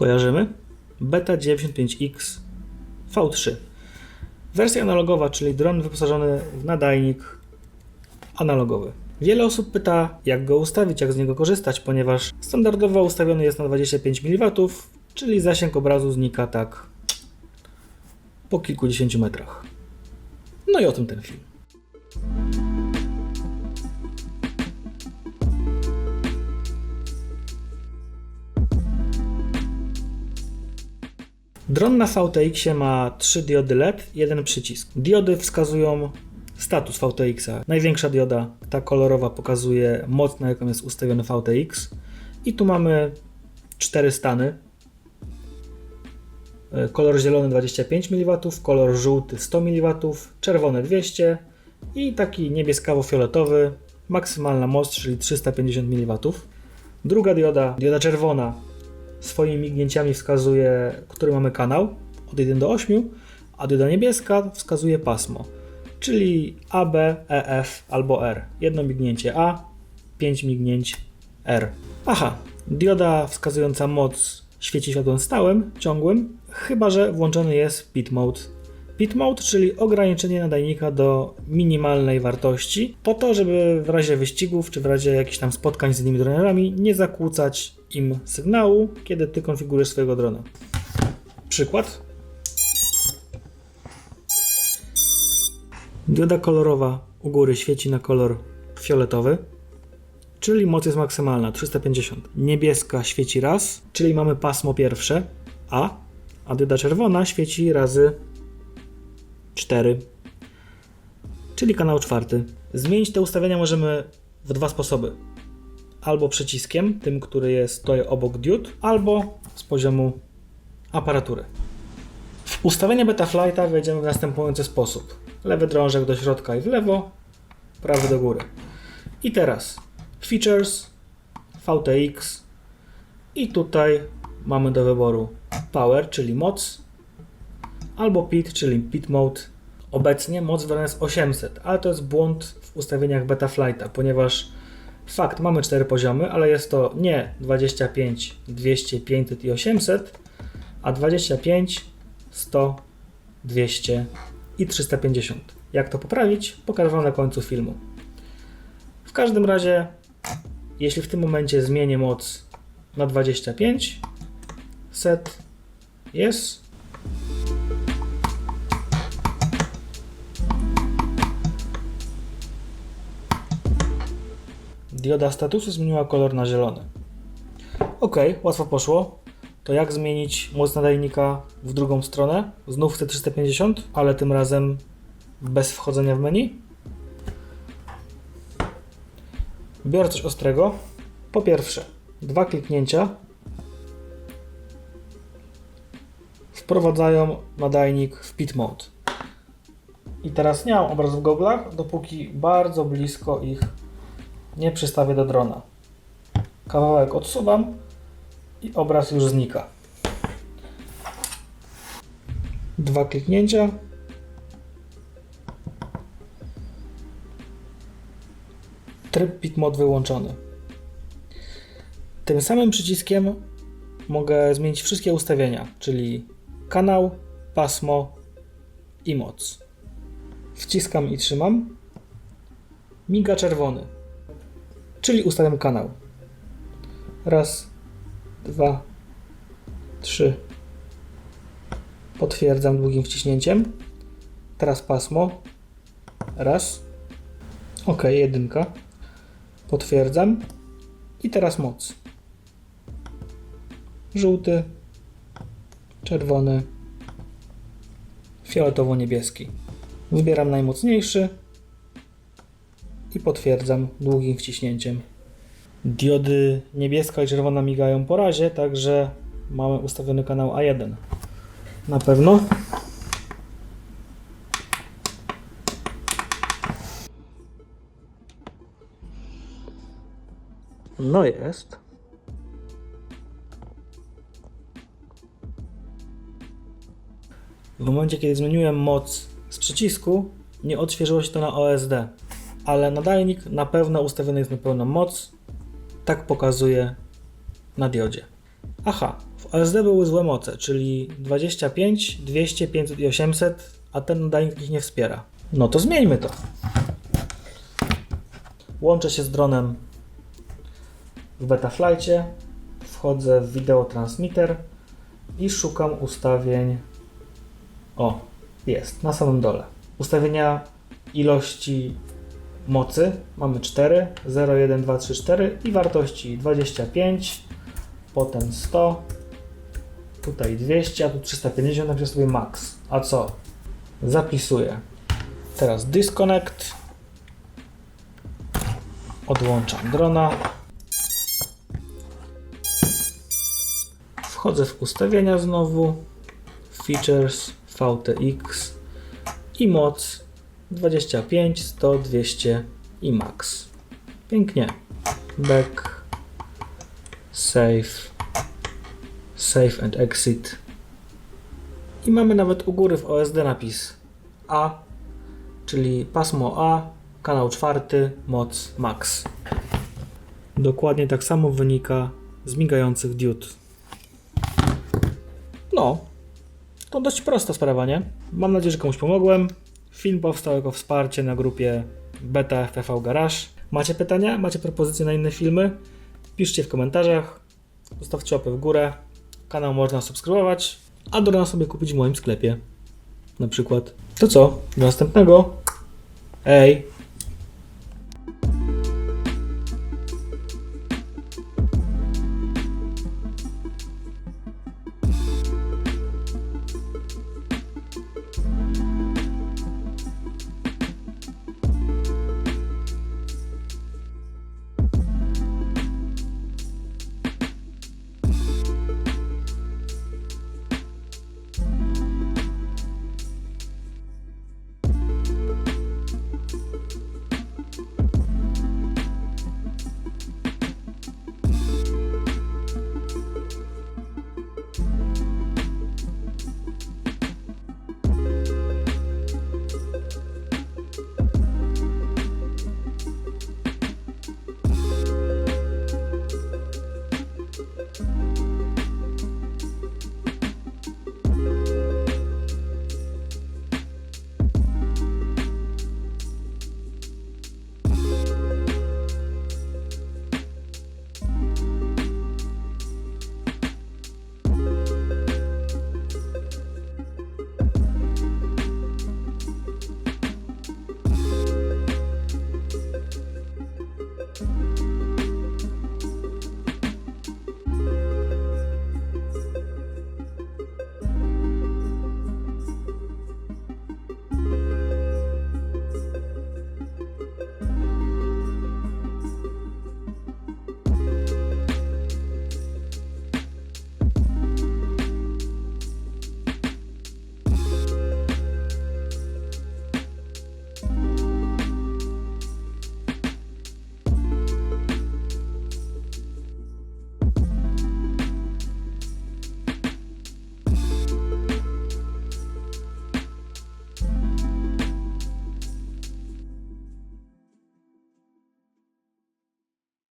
Kojarzymy? Beta 95X V3. Wersja analogowa, czyli dron wyposażony w nadajnik analogowy. Wiele osób pyta, jak go ustawić, jak z niego korzystać, ponieważ standardowo ustawiony jest na 25 mW, czyli zasięg obrazu znika tak po kilkudziesięciu metrach. No i o tym ten film. Dron na VTX ma trzy diody LED, jeden przycisk. Diody wskazują status VTX-a. Największa dioda, ta kolorowa, pokazuje moc, na jaką jest ustawiony VTX. I tu mamy cztery stany. E, Kolor zielony 25 mW, kolor żółty 100 mW, czerwony 200 i taki niebieskawo-fioletowy, maksymalna moc, czyli 350 mW. Druga dioda, dioda czerwona, swoimi mignięciami wskazuje, który mamy kanał od 1 do 8, a dioda niebieska wskazuje pasmo, czyli AB, EF albo R. Jedno mignięcie A, 5 mignięć R. Aha, dioda wskazująca moc świeci światłem stałym, ciągłym, chyba że włączony jest pit mode. Pit mode, czyli ograniczenie nadajnika do minimalnej wartości, po to, żeby w razie wyścigów czy w razie jakichś tam spotkań z innymi dronerami nie zakłócać im sygnału, kiedy ty konfigurujesz swojego drona. Przykład. Dioda kolorowa u góry świeci na kolor fioletowy, czyli moc jest maksymalna 350. Niebieska świeci raz, czyli mamy pasmo pierwsze A, a dioda czerwona świeci razy 4, czyli kanał czwarty. Zmienić te ustawienia możemy w dwa sposoby. Albo przyciskiem, tym, który jest tutaj obok diod, albo z poziomu aparatury. W ustawienia Betaflighta wejdziemy w następujący sposób. Lewy drążek do środka i w lewo, prawy do góry. I teraz Features, VTX i tutaj mamy do wyboru Power, czyli moc, albo PIT, czyli PIT Mode. Obecnie moc wybrana jest 800, ale to jest błąd w ustawieniach Betaflighta, ponieważ fakt, mamy 4 poziomy, ale jest to nie 25, 200, 500 i 800, a 25, 100, 200 i 350. Jak to poprawić? Pokażę Wam na końcu filmu. W każdym razie, jeśli w tym momencie zmienię moc na 25, set jest. Dioda statusu zmieniła kolor na zielony. Ok, łatwo poszło. To jak zmienić moc nadajnika w drugą stronę? Znów C350, ale tym razem bez wchodzenia w menu. Biorę coś ostrego. Po pierwsze, dwa kliknięcia wprowadzają nadajnik w pit mode. I teraz nie mam obrazu w goglach, dopóki bardzo blisko ich nie przystawię do drona. Kawałek odsuwam i obraz już znika. Dwa kliknięcia. Tryb pit mode wyłączony. Tym samym przyciskiem mogę zmienić wszystkie ustawienia, czyli kanał, pasmo i moc. Wciskam i trzymam. Miga czerwony, czyli ustawiam kanał. Raz, dwa, trzy. Potwierdzam długim wciśnięciem. Teraz pasmo. Raz. Ok, jedynka. Potwierdzam. I teraz moc. Żółty, czerwony, fioletowo-niebieski. Wybieram najmocniejszy i potwierdzam długim wciśnięciem. Diody niebieska i czerwona migają po razie, także mamy ustawiony kanał A1. Na pewno. No jest. W momencie, kiedy zmieniłem moc z przycisku, nie odświeżyło się to na OSD, ale nadajnik na pewno ustawiony jest na pełną moc. Tak pokazuje na diodzie. Aha, w ASD były złe moce, czyli 25, 200, 500 i 800, a ten nadajnik ich nie wspiera. No to zmieńmy to. Łączę się z dronem w Betaflightie, wchodzę w wideo transmitter i szukam ustawień. O, jest, na samym dole. Ustawienia ilości mocy mamy 4, 0, 1, 2, 3, 4 i wartości 25, potem 100, tutaj 200, a tu 350, napiszę sobie max. A co? Zapisuję. Teraz disconnect. Odłączam drona. Wchodzę w ustawienia znowu. Features, VTX i moc 25, 100, 200 i max. Pięknie. Back. Save. Save and exit. I mamy nawet u góry w OSD napis A, czyli pasmo A, kanał czwarty, moc max. Dokładnie tak samo wynika z migających diod. No, to dość prosta sprawa, nie? Mam nadzieję, że komuś pomogłem. Film powstał jako wsparcie na grupie Beta FPV Garage. Macie pytania? Macie propozycje na inne filmy? Piszcie w komentarzach. Zostawcie łapę w górę. Kanał można subskrybować, a drona sobie kupić w moim sklepie. Na przykład. To co? Do następnego. Ej!